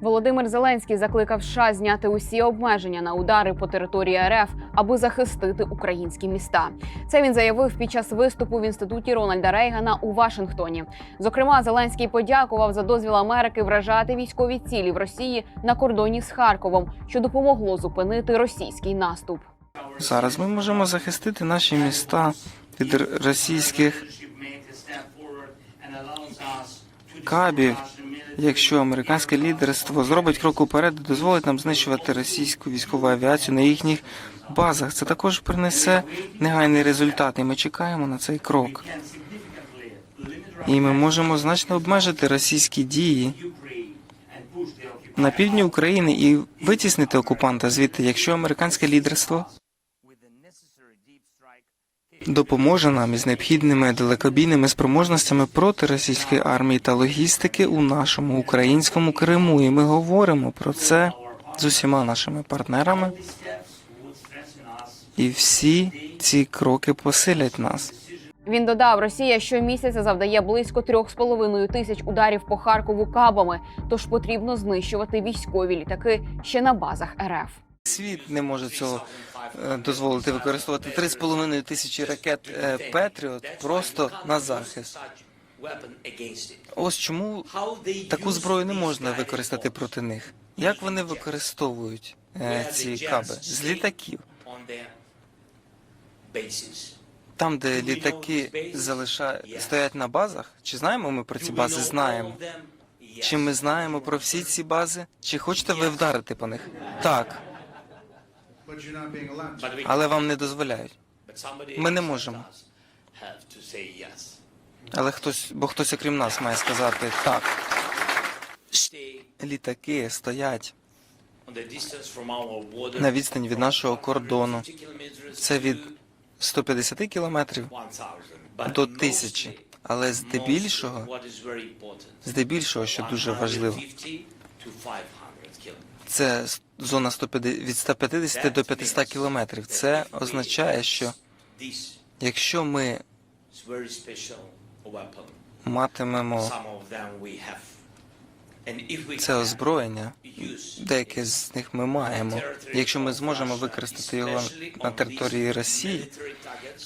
Володимир Зеленський закликав США зняти усі обмеження на удари по території РФ, аби захистити українські міста. Це він заявив під час виступу в інституті Рональда Рейгана у Вашингтоні. Зокрема, Зеленський подякував за дозвіл Америки вражати військові цілі в Росії на кордоні з Харковом, що допомогло зупинити російський наступ. Зараз ми можемо захистити наші міста від російських кабів, якщо американське лідерство зробить крок уперед дозволить нам знищувати російську військову авіацію на їхніх базах. Це також принесе негайний результат, і ми чекаємо на цей крок. І ми можемо значно обмежити російські дії на півдні України і витіснити окупанта звідти, якщо американське лідерство допоможе нам із необхідними далекобійними спроможностями проти російської армії та логістики у нашому українському Криму. І ми говоримо про це з усіма нашими партнерами. І всі ці кроки посилять нас. Він додав, Росія щомісяця завдає близько 3,5 тисяч ударів по Харкову кабами, тож потрібно знищувати військові літаки ще на базах РФ. Світ не може цього е, дозволити використовувати 3,5 тисячі ракет е, Петріот просто на захист. Ось чому таку зброю не можна використати проти них. Як вони використовують е, ці каби з літаків? Там, де літаки залиша... стоять на базах, чи знаємо ми про ці бази? Знаємо. Чи ми знаємо про всі ці бази? Чи хочете ви вдарити по них? Так, але вам не дозволяють. Ми не можемо. Але хтось, бо хтось окрім нас має сказати так. Літаки стоять на відстані від нашого кордону. це від 150 кілометрів до тисячі. Але здебільшого, здебільшого, що дуже важливо, це зона 150, від 150 до 500 кілометрів. Це означає, що якщо ми матимемо це озброєння, деяке з них ми маємо. Якщо ми зможемо використати його на території Росії,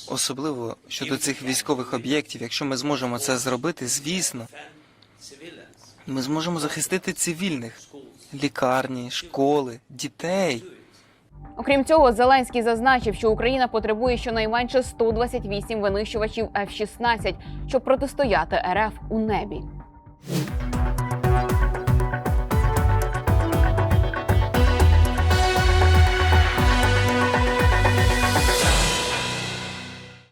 особливо щодо цих військових об'єктів, якщо ми зможемо це зробити, звісно, ми зможемо захистити цивільних лікарні, школи, дітей. Окрім цього, Зеленський зазначив, що Україна потребує щонайменше 128 винищувачів F-16, щоб протистояти РФ у небі.